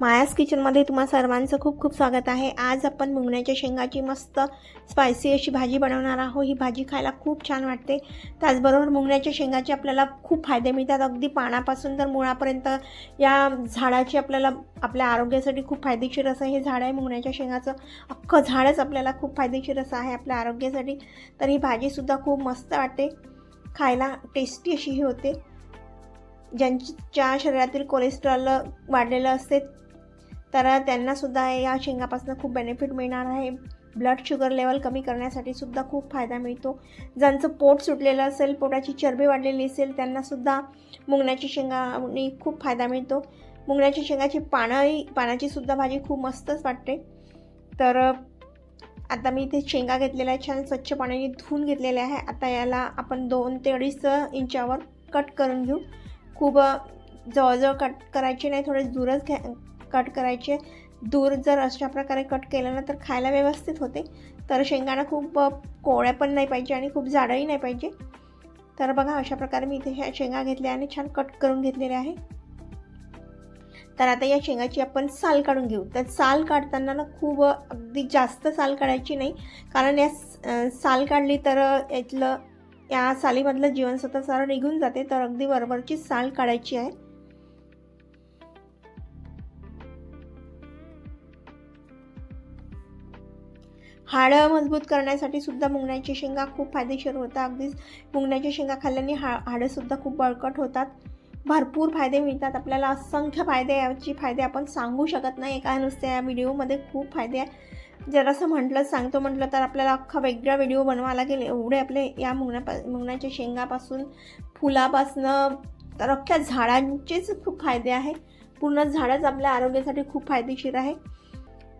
मायास किचनमध्ये तुम्हा सर्वांचं खूप खूप स्वागत आहे. आज आपण मुंगण्याच्या शेंगाची मस्त स्पायसी अशी भाजी बनवणार आहोत. ही भाजी खायला खूप छान वाटते. त्याचबरोबर मुंगण्याच्या शेंगाचे आपल्याला खूप फायदे मिळतात. अगदी पानापासून तर मुळापर्यंत या झाडाची आपल्याला आपल्या आरोग्यासाठी खूप फायदेशीर असं हे झाड आहे. मुंगण्याच्या शेंगाचं अख्खं झाडच आपल्याला खूप फायदेशीर असं आहे आपल्या आरोग्यासाठी. तर ही भाजीसुद्धा खूप मस्त वाटते. खायला टेस्टी अशी ही होते. ज्यांच्या शरीरातील कोलेस्ट्रॉल वाढलेलं असते तर त्यांनासुद्धा या शेंगापासून खूप बेनिफिट मिळणार आहे. ब्लड शुगर लेवल कमी करण्यासाठी सुद्धा खूप फायदा मिळतो. ज्यांचं पोट सुटलेलं असेल पोटाची चरबी वाढलेली असेल त्यांनासुद्धा मुंगण्याची शेंगानी खूप फायदा मिळतो. मुंगण्याच्या शेंगाची पानंही पानाची सुद्धा भाजी खूप मस्तच वाटते. तर आता मी इथे शेंगा घेतलेल्या आहे छान स्वच्छ पाण्याने धुवून घेतलेल्या आहे. आता याला आपण दोन ते अडीच इंचावर कट करून घेऊ. खूप जवळजवळ कट करायचे नाही थोडे दूरच घ्या कट करायचे. दूर जर अशा प्रकारे कट केलं ना तर खायला व्यवस्थित होते. तर शेंगाणा खूप कोवळ्या पण नाही पाहिजे आणि खूप जाडही नाही पाहिजे. तर बघा अशा प्रकारे मी इथे ह्या शेंगा घेतल्या आणि छान कट करून घेतलेल्या आहे. तर आता या शेंगाची आपण साल काढून घेऊ. तर साल काढताना ना खूप अगदी जास्त साल काढायची नाही. कारण या साल काढली तर यातलं या सालीमधलं जीवनसत्व सारं निघून जाते. तर अगदी बरोबरची साल काढायची आहे. हाडं मजबूत करण्यासाठी सुद्धा मुंगण्याची शेंगा खूप फायदेशीर होतात. अगदीच मुंगण्याच्या शेंगा खाल्ल्याने हा हाडंसुद्धा खूप बळकट होतात. भरपूर फायदे मिळतात. आपल्याला असंख्य फायदे याची फायदे आपण सांगू शकत नाही. एका नुसत्या या व्हिडिओमध्ये खूप फायदे आहे. जर असं म्हटलं सांगतो म्हटलं तर आपल्याला अख्खा वेगळा व्हिडिओ बनवा लागेल. एवढे आपले या मुंगण्यापा मुंगण्याच्या शेंगापासून फुलापासनं तर अख्ख्या झाडांचेच खूप फायदे आहे. पूर्ण झाडच आपल्या आरोग्यासाठी खूप फायदेशीर आहे.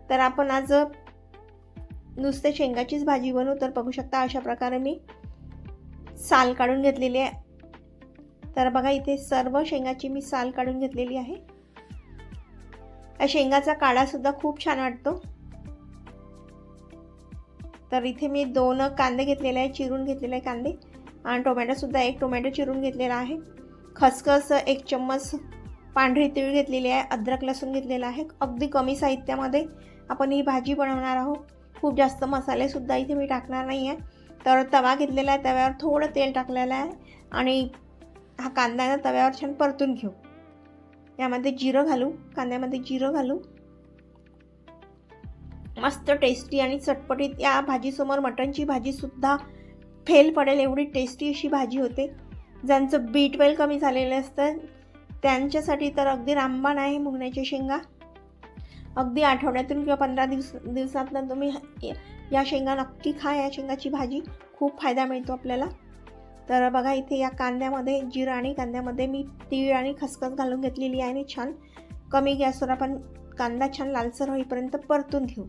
तर आपण आज नुसते शेंगाचीच भाजी बनवू तर बघू शकता अशा प्रकारे मी साल काढून घेतलेली आहे. तर बघा इथे सर्व शेंगाची मी साल काढून घेतलेली आहे. या शेंगाचा काढासुद्धा खूप छान वाटतो. तर इथे मी दोन कांदे घेतलेले आहे चिरून घेतलेले आहे कांदे. आणि टोमॅटोसुद्धा एक टोमॅटो चिरून घेतलेला आहे. खसखस एक चम्मच पांढरी तीळ घेतलेली आहे अद्रक लसूण घेतलेला आहे. अगदी कमी साहित्यामध्ये आपण ही भाजी बनवणार आहोत. खूप जास्त मसालेसुद्धा इथे मी टाकणार नाही आहे तर तवा घेतलेला आहे तव्यावर थोडं तेल टाकलेलं आहे आणि हा कांदा ना तव्यावर छान परतून घेऊ. यामध्ये जिरं घालू कांद्यामध्ये जिरं घालू. मस्त टेस्टी आणि चटपटीत या भाजीसमोर मटणची भाजीसुद्धा फेल पडेल एवढी टेस्टी अशी भाजी होते. ज्यांचं बी ट्वेल कमी झालेलं असतं त्यांच्यासाठी तर अगदी रामबाण आहे मुंगण्याच्या शेंगा. अगदी आठवड्यातून किंवा पंधरा दिवस दिवसातनं तुम्ही या शेंगा नक्की खा या शेंगाची भाजी. खूप फायदा मिळतो आपल्याला. तर बघा इथे या कांद्यामध्ये जिरं आणि कांद्यामध्ये मी तीळ आणि खसखस घालून घेतलेली आहे आणि छान कमी गॅसवर आपण कांदा छान लालसर होईपर्यंत परतून घेऊ.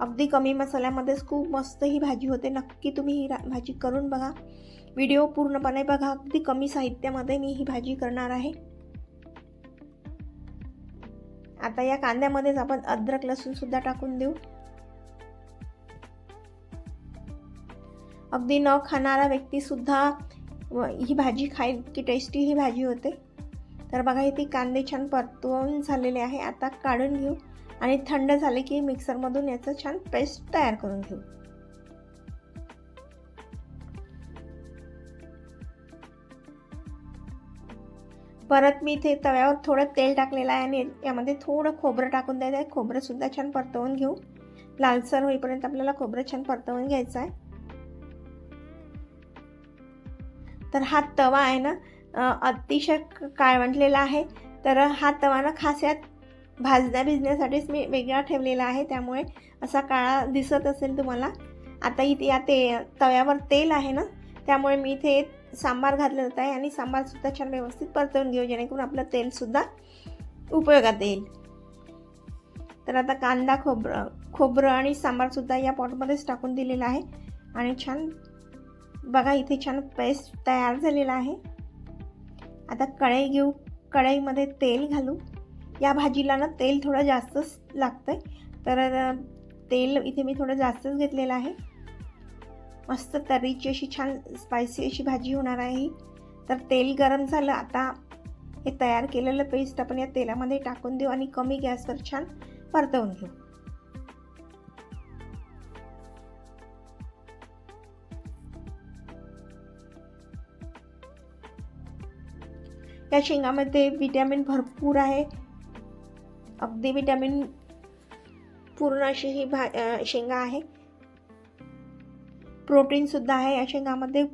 अगदी कमी मसाल्यामध्येच खूप मस्त ही भाजी होते. नक्की तुम्ही ही भाजी करून बघा. व्हिडिओ पूर्णपणे बघा. अगदी कमी साहित्यामध्ये मी ही भाजी करणार आहे. आता या कांद्यामध्येच आपण अद्रक लसूणसुद्धा टाकून देऊ. अगदी न खाणारा व्यक्तीसुद्धा ही भाजी खाईल की टेस्टी ही भाजी होते. तर बघा इथे कांदे छान परतवून झालेले आहे. आता काढून घेऊ आणि थंड झाले की मिक्सरमधून याचं छान पेस्ट तयार करून घेऊ. परत मी इथे तव्यावर थोडं तेल टाकलेलं आहे आणि यामध्ये थोडं खोबरं टाकून द्यायचं आहे. खोबरंसुद्धा छान परतवून घेऊ. लालसर होईपर्यंत आपल्याला खोबरं छान परतवून घ्यायचं आहे. तर हा तवा आहे ना अतिशय काळवंटलेला आहे तर हा तवा ना खास यात भाजण्या भिजण्यासाठीच मी वेगळा ठेवलेला आहे. त्यामुळे असा काळा दिसत असेल तुम्हाला. आता इथे या ते तव्यावर तेल आहे ना त्यामुळे मी इथे सांबार घातला जात आहे आणि सांबारसुद्धा छान व्यवस्थित परतवून घेऊ जेणेकरून आपलं तेलसुद्धा उपयोगात येईल. तर आता कांदा खोबरं खोबरं आणि सांबारसुद्धा या पॉटमध्येच टाकून दिलेलं आहे. आणि छान बघा इथे छान पेस्ट तयार झालेला आहे. आता कढई घेऊ कढईमध्ये तेल घालू. या भाजीला ना तेल थोडं जास्तच लागतं आहे तर तेल इथे मी थोडं जास्तच घेतलेलं आहे. मस्त तर्रीची अशी छान स्पायसी अशी भाजी होणार आहे. तर तेल गरम झालं आता हे तयार केलेलं पेस्ट आपण या तेलामध्ये टाकून देऊ आणि कमी गॅसवर छान परतवून घेऊ. या शेंगामध्ये विटॅमिन भरपूर आहे. अगदी विटॅमिन पूर्ण अशी ही भा शेंगा आहे. प्रोटीनसुद्धा आहे या शेंगामध्ये.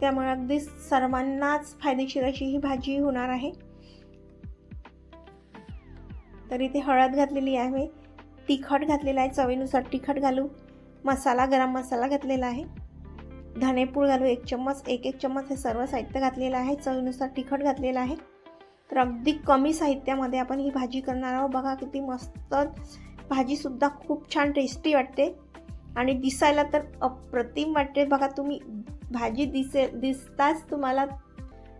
त्यामुळे अगदी सर्वांनाच फायदेशीर अशी ही भाजी होणार आहे. तर इथे हळद घातलेली आहे. तिखट घातलेलं आहे. चवीनुसार तिखट घालू. मसाला गरम मसाला घातलेला आहे. धनेपूळ घालू एक चम्मच. एक एक चम्मच हे सर्व साहित्य घातलेलं आहे. चवीनुसार तिखट घातलेलं आहे. तर अगदी कमी साहित्यामध्ये आपण ही भाजी करणार आहोत. बघा किती मस्त भाजीसुद्धा खूप छान टेस्टी वाटते. आणि दिसायला तर अप्रतिम वाटते. बघा तुम्ही भाजी दिसे दिसताच तुम्हाला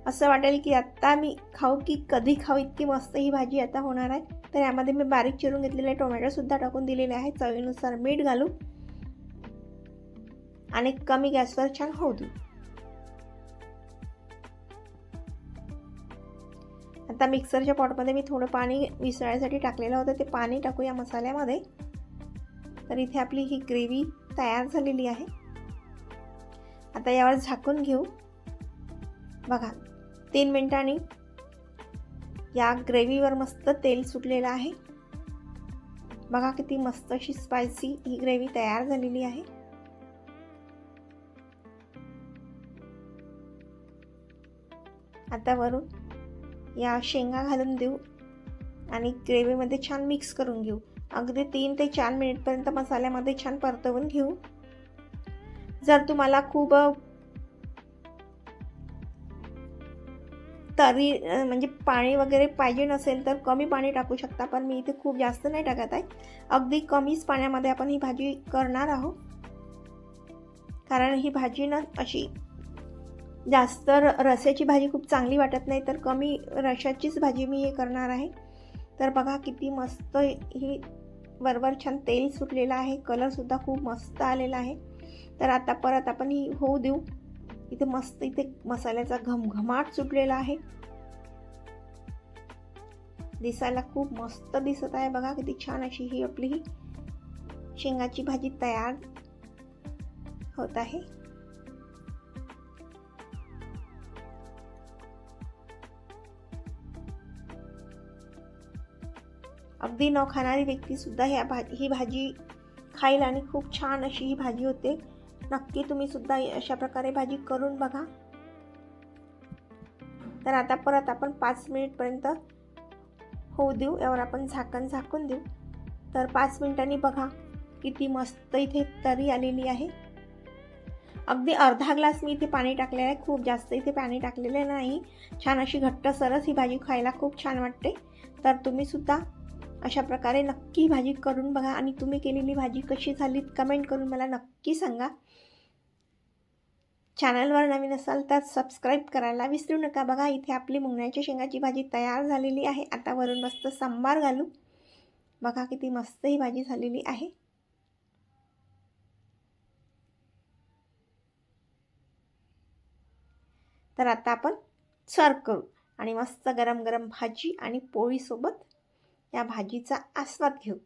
असं वाटेल की आत्ता मी खाऊ की कधी खाऊ इतकी मस्त ही भाजी आता होणार आहे. तर यामध्ये मी बारीक चिरून घेतलेले टोमॅटोसुद्धा टाकून दिलेले आहे चवीनुसार मीठ घालू आणि कमी गॅसवर छान होऊ देऊ आता मिक्सरच्या पॉटमध्ये मी थोडं पाणी विसळायसाठी टाकलेलं होतं. ते पाणी टाकू या मसाल्यामध्ये. तर इथे आपली ही ग्रेव्ही तयार झालेली आहे. आता यावर झाकून घेऊ. बघा तीन मिनिटांनी या ग्रेव्हीवर मस्त तेल सुटलेलं आहे. बघा किती मस्त अशी स्पायसी ही ग्रेव्ही तयार झालेली आहे. आता वरून या शेंगा घालून देऊ आणि ग्रेव्हीमध्ये छान मिक्स करून घेऊ. अगदी तीन ते चार मिनिटपर्यंत मसाल्यामध्ये छान परतवून घेऊ. जर तुम्हाला खूप तरी म्हणजे पाणी वगैरे पाहिजे नसेल तर कमी पाणी टाकू शकता पण मी इथे खूप जास्त नाही टाकत आहे. अगदी कमीच पाण्यामध्ये आपण ही भाजी करणार आहोत. कारण ही भाजी ना अशी जास्त रस्याची भाजी खूप चांगली वाटत नाही तर कमी रशाचीच भाजी मी हे करणार आहे. तर बघा किती मस्त ही वरवर छान तेल सुटलेलं आहे कलरसुद्धा खूप मस्त आलेला आहे. तर आता परत आपण ही होऊ देऊ. इथे मस्त इथे मसाल्याचा घमघमाट सुटलेला आहे. दिसायला खूप मस्त दिसत आहे बघा किती छान अशी ही आपली ही शेंगाची भाजी तयार होत आहे. अगदी न खाणारी व्यक्तीसुद्धा ह्या भाजी ही भाजी खाईल आणि खूप छान अशी ही भाजी होते. नक्की तुम्ही सुद्धा अशा प्रकारे भाजी करून बघा. तर आता परत आपण पाच मिनिटपर्यंत होऊ देऊ. यावर आपण झाकण झाकून देऊ. तर पाच मिनिटांनी बघा किती मस्त इथे तरी आलेली आहे. अगदी अर्धा ग्लास मी इथे पाणी टाकलेलं आहे. खूप जास्त इथे पाणी टाकलेलं नाही. छान अशी घट्ट सरस ही भाजी खायला खूप छान वाटते. तर तुम्ही सुद्धा अशा प्रकारे नक्की भाजी करून बघा. आणि तुम्ही केलेली भाजी कशी झाली कमेंट करून मला नक्की सांगा. चॅनलवर नवीन असाल तर सबस्क्राईब करायला विसरू नका. बघा इथे आपली मुंगण्याच्या शेंगाची भाजी तयार झालेली आहे. आता वरून मस्त सांबार घालू. बघा किती मस्त ही भाजी झालेली आहे. तर आता आपण सर्व करू. आणि मस्त गरम गरम भाजी आणि पोळीसोबत या भाजीचा आस्वाद घेऊ.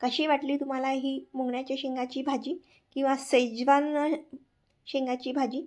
कशी वाटली तुम्हाला ही मुंगण्याच्या शेंगाची भाजी किंवा सेजवान शेंगाची भाजी?